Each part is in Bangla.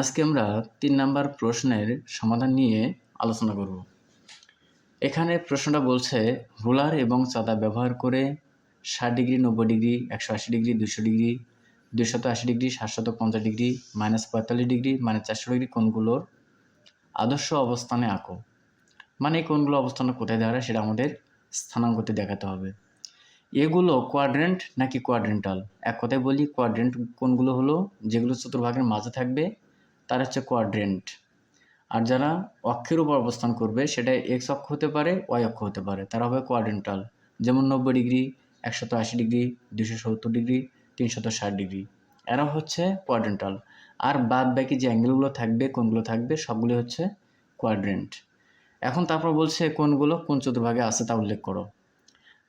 আজকে আমরা তিন নাম্বার প্রশ্নের সমাধান নিয়ে আলোচনা করব। এখানে প্রশ্নটা বলছে, রুলার এবং চাঁদা ব্যবহার করে ষাট ডিগ্রি, নব্বই ডিগ্রি, একশো আশি ডিগ্রি দুশো ডিগ্রি দুশত আশি ডিগ্রি, সাতশত পঞ্চাশ ডিগ্রি, মাইনাস পঁয়তাল্লিশ ডিগ্রি মানে চারশো ডিগ্রি কোণগুলোর আদর্শ অবস্থানে আঁকো। মানে এই কোণগুলো অবস্থান কোথায় দাঁড়ায় সেটা আমাদের স্থানাঙ্কতে দেখাতে হবে। এগুলো কোয়াড্রেন্ট নাকি কোয়াড্রেন্টাল এক কথায় বলি কোয়াড্রেন্ট কোনগুলো হলো? যেগুলো চতুর্ভাগের মাঝে থাকবে তার হচ্ছে কোয়াড্রেন্ট আর যারা অক্ষের উপর অবস্থান করবে, সেটা এক্স অক্ষ হতে পারে ওয়াই অক্ষ হতে পারে। তারা হবে কোয়াড্রেন্টাল যেমন নব্বই ডিগ্রি, একশত আশি ডিগ্রি দুশো সত্তর ডিগ্রি, তিনশত ষাট ডিগ্রি। এরা হচ্ছে কোয়াড্রেন্টাল আর বাদ বাকি যে অ্যাঙ্গেলগুলো থাকবে, কোনগুলো থাকবে, সবগুলো হচ্ছে কোয়াড্রেন্ট এখন তারপর বলছে কোনগুলো কোন চতুর্ভাগে আছে তা উল্লেখ করো।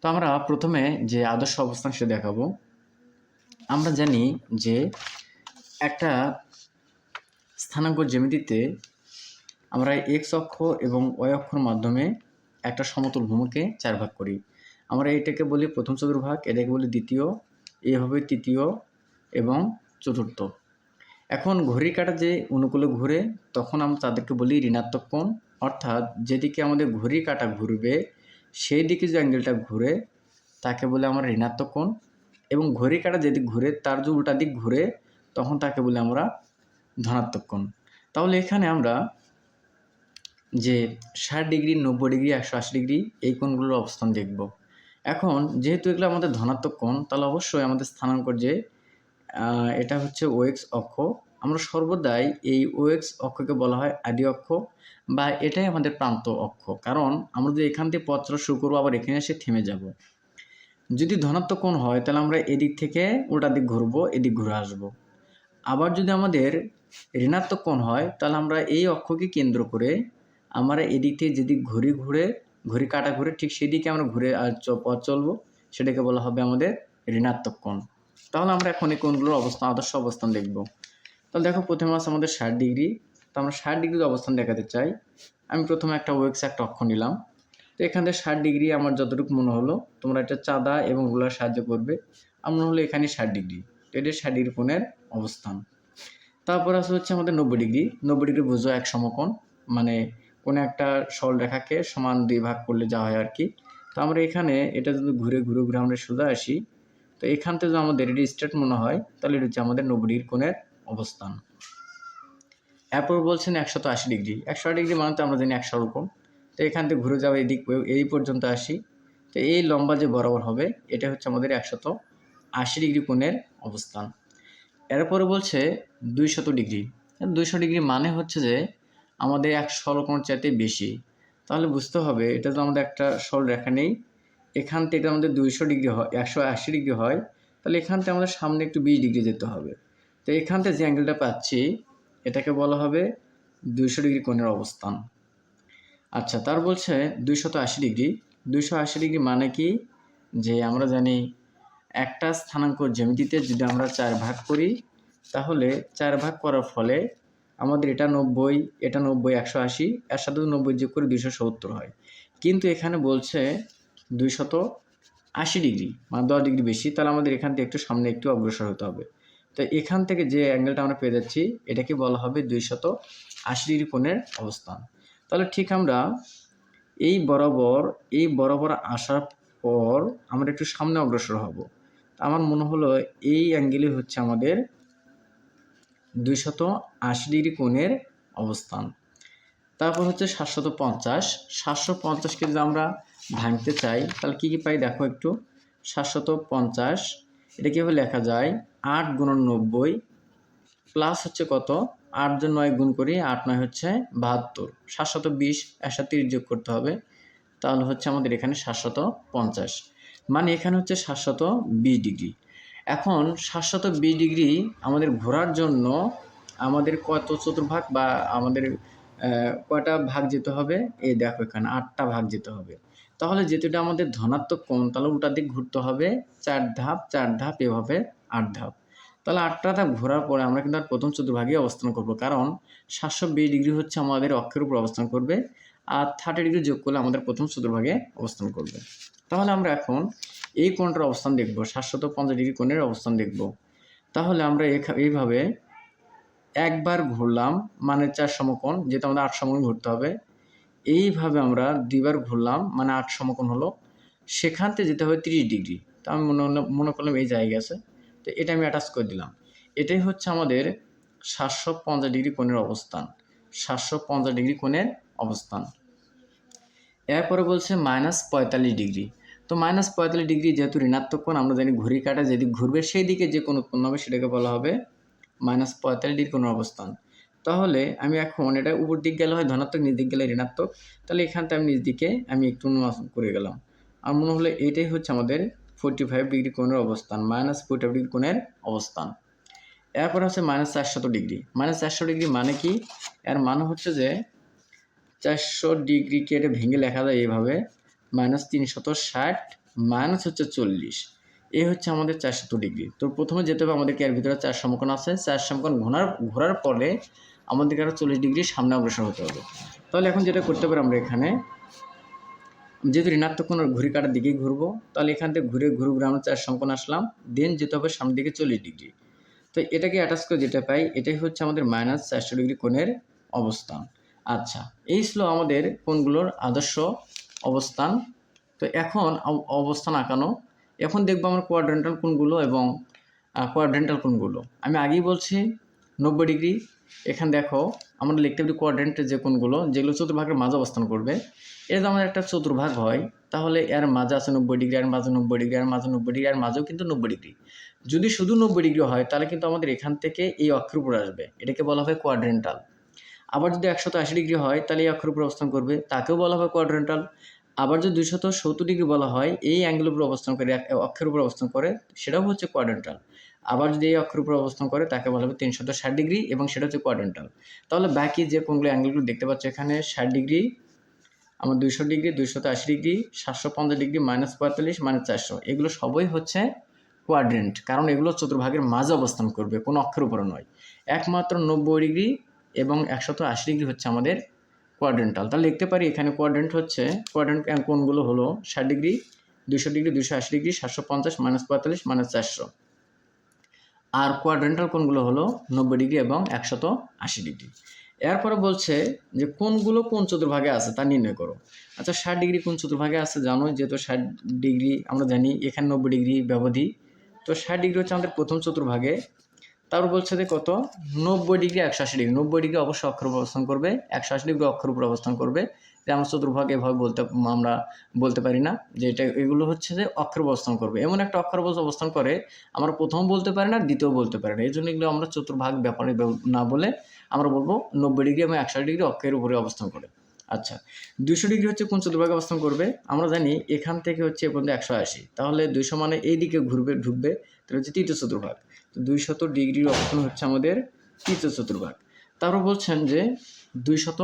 তো আমরা প্রথমে যে আদর্শ অবস্থান সে দেখাবো। আমরা জানি যে একটা স্থানাঙ্ক জ্যামিতিতে আমরা এক্স অক্ষ এবং ওয়াই অক্ষর মাধ্যমে একটা সমতল ভূমিকে চার ভাগ করি। আমরা এটাকে বলি প্রথম চতুর্ভাগ, এটাকে বলি দ্বিতীয়, এ হবে তৃতীয় এবং চতুর্থ। এখন ঘড়ির কাঁটা যে অনুকূলে ঘুরে, তখন আমরা তাদেরকে বলি ঋণাত্মক কোণ। অর্থাৎ যেদিকে আমাদের ঘড়ির কাঁটা ঘুরবে, সেই দিকে যে অ্যাঙ্গেলটা ঘুরে, তাকে বলে আমরা ঋণাত্মক কোণ। এবং ঘড়ির কাঁটা যেদিক ঘুরে, তার যে উল্টা দিক ঘুরে, তখন তাকে বলে আমরা ধনাত্মক কোণ। তাহলে এখানে আমরা যে ষাট ডিগ্রি, নব্বই ডিগ্রি, একশো আশি ডিগ্রি এই কোণগুলোর অবস্থান দেখব। এখন যেহেতু এগুলো আমাদের ধনাত্মক কোণ, তাহলে অবশ্যই আমাদের স্থানাঙ্কর যে এটা হচ্ছে ওএক্স অক্ষ। আমরা সর্বদাই এই ওএক্স অক্ষকে বলা হয় আদি অক্ষ বা এটাই আমাদের প্রান্ত অক্ষ। কারণ আমরা যদি এখান থেকে চলা শুরু করব, আবার এখানে এসে থেমে যাব। যদি ধনাত্মক কোণ হয়, তাহলে আমরা এদিক থেকে উল্টা দিক ঘুরবো, এদিক ঘুরে আসব। আবার যদি আমাদের ঋণাত্মক কোণ হয়, তাহলে আমরা এই অক্ষকে কেন্দ্র করে আমরা এদিক থেকে যেদিক ঘড়ি ঘুরে, ঘড়ি কাটা ঘুরে, ঠিক সেদিকে আমরা ঘুরে পথ চলবো। সেটাকে বলা হবে আমাদের ঋণাত্মক কোণ। তাহলে আমরা এখন এই কোণগুলোর অবস্থান আদর্শ অবস্থান দেখব। তাহলে দেখো, প্রথমে আছে আমাদের ষাট ডিগ্রি। তো আমরা ষাট ডিগ্রির অবস্থান দেখাতে চাই। আমি প্রথমে একটা ওয়েক্স, একটা অক্ষ নিলাম। তো এখান থেকে ষাট ডিগ্রি আমার যতটুকু মনে হলো, তোমরা এটা চাঁদা এবং রুলার সাহায্য করবে। আমার হলো এখানে ষাট ডিগ্রি। এটা ডিগ্রি কোণের অবস্থান। তারপর আছে হচ্ছে আমাদের নব্বই ডিগ্রি। নব্বই ডিগ্রি বুঝো এক সমকোণ মানে কোনো একটা সরল রেখাকে সমান দুই ভাগ করলে যা হয় আর কি তো আমরা এখানে এটা যদি ঘুরে ঘুরে ঘুরে আমরা সোজা আসি, তো এখান থেকে যদি আমাদের এটি স্ট্রেট মনে হয়, তাহলে এটা হচ্ছে আমাদের নব্বই ডিগ্রি কোণের অবস্থান। এরপর বলছেন একশত আশি ডিগ্রি। একশো আশি ডিগ্রি মানে তো আমরা জানি একশো রকম তো এখান থেকে ঘুরে যাওয়া এদিক এই পর্যন্ত আসি। তো এই লম্বা যে বরাবর হবে, এটা হচ্ছে আমাদের একশত আশি ডিগ্রি কোণের অবস্থান। এরপরে বলছে দুইশত ডিগ্রি। দুইশো ডিগ্রি মানে হচ্ছে যে আমাদের এক সরলকোণ চাইতে বেশি। তাহলে বুঝতে হবে, এটা তো আমাদের একটা সরল রেখা নেই। এখান থেকে আমাদের দুইশো ডিগ্রি হয়, একশো আশি ডিগ্রি হয়, তাহলে এখান থেকে আমাদের সামনে একটু বিশ ডিগ্রি যেতে হবে। তো এখান থেকে যে অ্যাঙ্গেলটা পাচ্ছি, এটাকে বলা হবে দুইশো ডিগ্রি কোণের অবস্থান। আচ্ছা তার বলছে দুইশত আশি ডিগ্রি। দুইশো আশি ডিগ্রি মানে কি? যে আমরা জানি একটা স্থানাঙ্ক জ্যামিতিতে যদি আমরা চার ভাগ করি, তাহলে চার ভাগ করার ফলে আমাদের এটা নব্বই এটা নব্বই একশো আশি, এর সাথে নব্বই যোগ করে দুইশো সত্তর হয়। কিন্তু এখানে বলছে দুইশত আশি ডিগ্রি মানে দশ ডিগ্রি বেশি, তাহলে আমাদের এখান থেকে একটু সামনে একটু অগ্রসর হতে হবে। তো এখান থেকে যে অ্যাঙ্গেলটা আমরা পেয়ে যাচ্ছি, এটাকে বলা হবে দুইশত আশি ডিগ্রি কোণের অবস্থান। তাহলে ঠিক আমরা এই বরাবর এই বরাবর আসার পর আমরা একটু সামনে অগ্রসর হব। আমার মনে হলো এই অ্যাঙ্গেলই হচ্ছে আমাদের দুইশত আশি ডিগ্রি কোণের অবস্থান। তারপর হচ্ছে সাতশত পঞ্চাশ। সাতশো পঞ্চাশকে যদি আমরা ভাঙতে চাই, তাহলে কী কী পাই দেখো একটু। সাতশত পঞ্চাশ, এটা কীভাবে লেখা যায়? আট গুণন নব্বই প্লাস হচ্ছে কত? আট জন নয় গুণ করি, আট নয় হচ্ছে বাহাত্তর। সাতশত বিশ একশো তিরিশ যোগ করতে হবে। তাহলে হচ্ছে আমাদের এখানে সাতশত পঞ্চাশ। মানে এখানে হচ্ছে সাতশত বিশ ডিগ্রি। এখন সাতশত বিশ ডিগ্রি আমাদের ঘোরার জন্য আমাদের কত চতুর্ভাগ বা আমাদের কয়টা ভাগ যেতে হবে? এই দেখো এখানে আটটা ভাগ যেতে হবে। তাহলে যেহেতু এটা আমাদের ধনাত্মক কোণ, তাহলে উল্টার দিক ঘুরতে হবে। চার ধাপ চার ধাপ, এভাবে আট ধাপ। তাহলে আটটা ধাপ ঘোরার পরে আমরা কিন্তু আর প্রথম চতুর্ভাগে অবস্থান করব। কারণ সাতশো বিশ ডিগ্রি হচ্ছে আমাদের অক্ষের উপর অবস্থান করবে আর থার্টি ডিগ্রি যোগ করলে আমাদের প্রথম চতুর্ভাগে অবস্থান করবে। তাহলে আমরা এখন এই কোণটার অবস্থান দেখব সাতশত পঞ্চাশ ডিগ্রি কোণের অবস্থান দেখব। তাহলে আমরা এইভাবে একবার ঘুরলাম মানে চার সমকোণ যেটা আমাদের আট সমকোণ ঘুরতে হবে, এইভাবে আমরা দুইবার ঘুরলাম মানে আট সমকোণ হলো, সেখান থেকে যেতে হবে তিরিশ ডিগ্রি। তো আমি মনে মনে করলাম এই জায়গা আছে, তো এটা আমি অ্যাটাচ করে দিলাম। এটাই হচ্ছে আমাদের সাতশো পঞ্চাশ ডিগ্রি কোণের অবস্থান সাতশো পঞ্চাশ ডিগ্রি কোণের অবস্থান। এরপরে বলছে মাইনাস পঁয়তাল্লিশ ডিগ্রি। তো মাইনাস পঁয়তাল্লিশ ডিগ্রি যেহেতু ঋণাত্মক কোণ, আমরা জানি ঘড়ি কাটা যেদিক ঘুরবে সেই দিকে যে কোণ উৎপন্ন হবে, সেটাকে বলা হবে মাইনাস পঁয়তাল্লিশ ডিগ্রি কোণের অবস্থান। তাহলে আমি এখন এটা উপর দিক গেলে হয়, ধনাত্মক নিচ দিক গেলে ঋণাত্মক, তাহলে এখান থেকে আমি নিচ দিকে আমি একটু অনুমান করে গেলাম। আর মনে হলো এটাই হচ্ছে আমাদের ফোরটি ফাইভ ডিগ্রি কোণের অবস্থান মাইনাস ফোরটি ফাইভ ডিগ্রি কোণের অবস্থান। এরপর হচ্ছে মাইনাস চারশত ডিগ্রি মাইনাস চারশো ডিগ্রি মানে কি? এর মানে হচ্ছে যে চারশো ডিগ্রিকে এটা ভেঙে লেখা যায় এইভাবে। মাইনাস তিনশত ষাট মাইনাস হচ্ছে চল্লিশ। এই হচ্ছে আমাদের চারশত ডিগ্রি। তো প্রথমে যেতে হবে আমাদেরকে এর ভিতরে চার সমকোণ আছে। চার সমকোণ ঘোরার ঘোরার পরে আমাদেরকে আরও চল্লিশ ডিগ্রি সামনে অগ্রসর হতে হবে। তাহলে এখন যেটা করতে পারি আমরা এখানে যেহেতু ঋণাত্মক কোনো ঘুরি কাটার দিকেই ঘুরবো, তাহলে এখান থেকে ঘুরে ঘুরে ঘুরে আমরা চার সমকোণ আসলাম। দেন যেতে হবে সামনের দিকে চল্লিশ ডিগ্রি। তো এটাকে অ্যাটাচ করে যেটা পাই, এটাই হচ্ছে আমাদের মাইনাস চারশো ডিগ্রি কোণের অবস্থান। আচ্ছা এই ছিল আমাদের কোণগুলোর আদর্শ অবস্থান। তো এখন অব- অবস্থান আঁকানো। এখন দেখব আমার কোয়াড্রেন্টাল কোনগুলো এবং কোয়াড্রেন্টাল কোনগুলো। আমি আগেই বলছি, নব্বই ডিগ্রি। এখানে দেখো, আমরা লিখতে পারি কোয়াড্রেন্টের যে কোনগুলো, যেগুলো চতুর্ভাগের মাঝে অবস্থান করবে। যদি আমাদের একটা চতুর্ভাগ হয়, তাহলে এর মাঝে আছে নব্বই ডিগ্রি আর মাঝে নব্বই ডিগ্রি আর মাঝে নব্বই ডিগ্রি আর মাঝেও কিন্তু নব্বই ডিগ্রি। যদি শুধু নব্বই ডিগ্রি হয়, তাহলে কিন্তু আমাদের এখান থেকে এই অক্ষের উপর আসবে। এটাকে বলা হয় কোয়াড্রেন্টাল আবার যদি একশত আশি ডিগ্রি হয়, তাহলে এই অক্ষের উপর অবস্থান করবে। তাকেও বলা হয় কোয়াড্রেন্টাল আবার যদি দুইশত সত্তর ডিগ্রি বলা হয়, এই অ্যাঙ্গেল উপর অবস্থান করে অক্ষের উপর অবস্থান করে, সেটাও হচ্ছে কোয়াড্রেন্টাল আবার যদি এই অক্ষের উপর অবস্থান করে, তাকে বলা হবে তিনশত ষাট ডিগ্রি এবং সেটা হচ্ছে কোয়াড্রেন্টাল তাহলে বাকি যে কোনগুলো অ্যাঙ্গেলগুলো দেখতে পাচ্ছ এখানে, ষাট ডিগ্রি, আমার দুইশো ডিগ্রি, দুইশত আশি ডিগ্রি, সাতশো পঞ্চাশ ডিগ্রি মাইনাস পঁয়তাল্লিশ মাইনাস চারশো, এগুলো সবই হচ্ছে কোয়াড্রেন্ট কারণ এগুলো চতুর্ভাগের মাঝে অবস্থান করবে, কোনো অক্ষের উপরে নয়। একমাত্র নব্বই ডিগ্রি এবং একশত আশি ডিগ্রি হচ্ছে আমাদের কোয়াড্রেন্টাল তাহলে লিখতে পারি এখানে কোয়াড্রেন্ট হচ্ছে কোয়াড্রেন্ট কোনগুলো হলো ষাট ডিগ্রি দুশো ডিগ্রি দুশো আশি ডিগ্রি, সাতশো পঞ্চাশ, মাইনাস পঁয়তাল্লিশ, মাইনাস চারশো। আর কোয়াড্রেন্টাল কোনগুলো হলো নব্বই ডিগ্রি এবং একশত আশি ডিগ্রি। এরপরে বলছে যে কোনগুলো কোন চতুর্ভাগে আছে তা নির্ণয় করো। আচ্ছা ষাট ডিগ্রি কোন চতুর্ভাগে আছে জানো? যেহেতু ষাট ডিগ্রি আমরা জানি এখানে নব্বই ডিগ্রি ব্যবধি। তো ষাট ডিগ্রি হচ্ছে আমাদের প্রথম চতুর্ভাগে। তারপর বলছে যে কত নব্বই ডিগ্রি একশো আশি ডিগ্রি, নব্বই ডিগ্রি অবশ্যই অক্ষর উপর অবস্থান করবে, একশো আশি ডিগ্রি অক্ষর উপর অবস্থান করবে। যে আমরা চতুর্ভাগ এভাবে বলতে, আমরা বলতে পারি না যে এটা, এগুলো হচ্ছে যে অক্ষর অবস্থান করবে। এমন একটা অক্ষর অবস্থান করে, আমরা প্রথম বলতে পারি না, দ্বিতীয় বলতে পারি না। এই জন্য এগুলো আমরা চতুর্ভাগ ব্যাপারে না বলে আমরা বলব নব্বই ডিগ্রি এবং একশো ডিগ্রি অক্ষের উপরে অবস্থান করে। আচ্ছা দুশো ডিগ্রি হচ্ছে কোন চতুর্ভাগে অবস্থান করবে? আমরা জানি এখান থেকে হচ্ছে এ পর্যন্ত একশো আশি। তাহলে দুইশো মানে এই দিকে ঘুরবে, ঢুকবে, তাহলে হচ্ছে তৃতীয় চতুর্ভাগ। তো দুইশত ডিগ্রির অবস্থান হচ্ছে আমাদের তৃতীয় চতুর্ভাগ। তারপর বলছেন যে দুইশত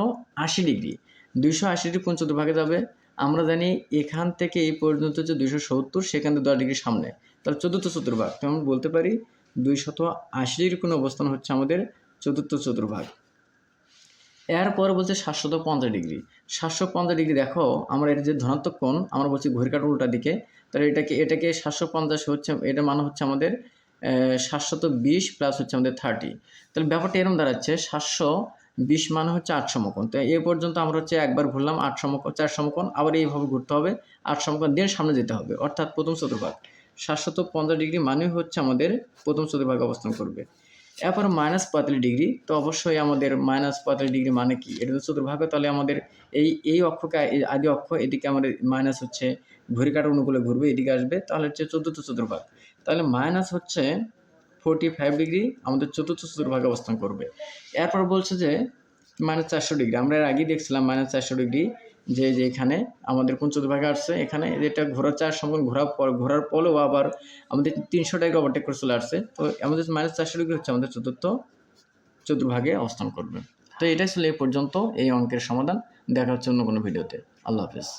আশি ডিগ্রি। দুইশো আশি ডিগ্রি কোন চতুর্ভাগে যাবে? আমরা জানি এখান থেকে এই পর্যন্ত হচ্ছে দুইশো সত্তর, সেখান থেকে দশ ডিগ্রি সামনে। তাহলে চতুর্থ চতুর্ভাগ। তো আমরা বলতে পারি দুইশত আশি ডিগ্রি কোন অবস্থান হচ্ছে আমাদের চতুর্থ চতুর্ভাগ। এরপর বলছে সাতশত পঞ্চাশ ডিগ্রি। সাতশো পঞ্চাশ ডিগ্রি দেখো, আমরা এর যে ধনাত্মক কোণ, আমরা বলছি ঘড়ি কাটার উল্টা দিকে। তাহলে এটাকে এটাকে সাতশো পঞ্চাশ হচ্ছে এটা মানে হচ্ছে আমাদের সাতশত বিশ প্লাস হচ্ছে আমাদের থার্টি তাহলে ব্যাপারটা এরকম দাঁড়াচ্ছে সাতশো বিশ মানে হচ্ছে আট সমকোণ তো এ পর্যন্ত আমরা হচ্ছে একবার ঘুরলাম আট সমকোণ চার সমকোণ আবার এইভাবে ঘুরতে হবে আট সমকোণ দিয়ে সামনে যেতে হবে। অর্থাৎ প্রথম চতুর্ভাগ। সাতশত পঞ্চাশ ডিগ্রি মানে হচ্ছে আমাদের প্রথম চতুর্ভাগে অবস্থান করবে। এরপর মাইনাস পঁয়তাল্লিশ ডিগ্রি, তো অবশ্যই আমাদের মাইনাস পঁয়তাল্লিশ ডিগ্রি মানে কি? এটা তো চতুর্ভাগে, তাহলে আমাদের এই এই অক্ষকে আদি অক্ষ, এদিকে আমাদের মাইনাস হচ্ছে, ঘড়ি কাটার অনুকূলে ঘুরবে, এদিকে আসবে, তাহলে হচ্ছে চতুর্থ চতুর্ভাগ। তাহলে মাইনাস হচ্ছে ফোরটি ফাইভ ডিগ্রি আমাদের চতুর্থ চতুর্ভাগে অবস্থান করবে। এরপর বলছে যে মাইনাস চারশো ডিগ্রি আমরা এর আগেই দেখছিলাম মাইনাস চারশো ডিগ্রি যে যে এখানে আমাদের কোন চতুর্ভাগে আসছে, এখানে যেটা ঘোরার চার সময় ঘোরার পর, ঘোরার পরেও আবার আমাদের তিনশো ডিগ্রি ওভারটেক করে চলে আসছে। তো আমাদের মাইনাস চারশো ডিগ্রি হচ্ছে আমাদের চতুর্থ চতুর্ভাগে অবস্থান করবে। তো এটাই ছিল এই পর্যন্ত এই অঙ্কের সমাধান। দেখা হচ্ছে অন্য কোনো ভিডিওতে। আল্লাহ হাফেজ।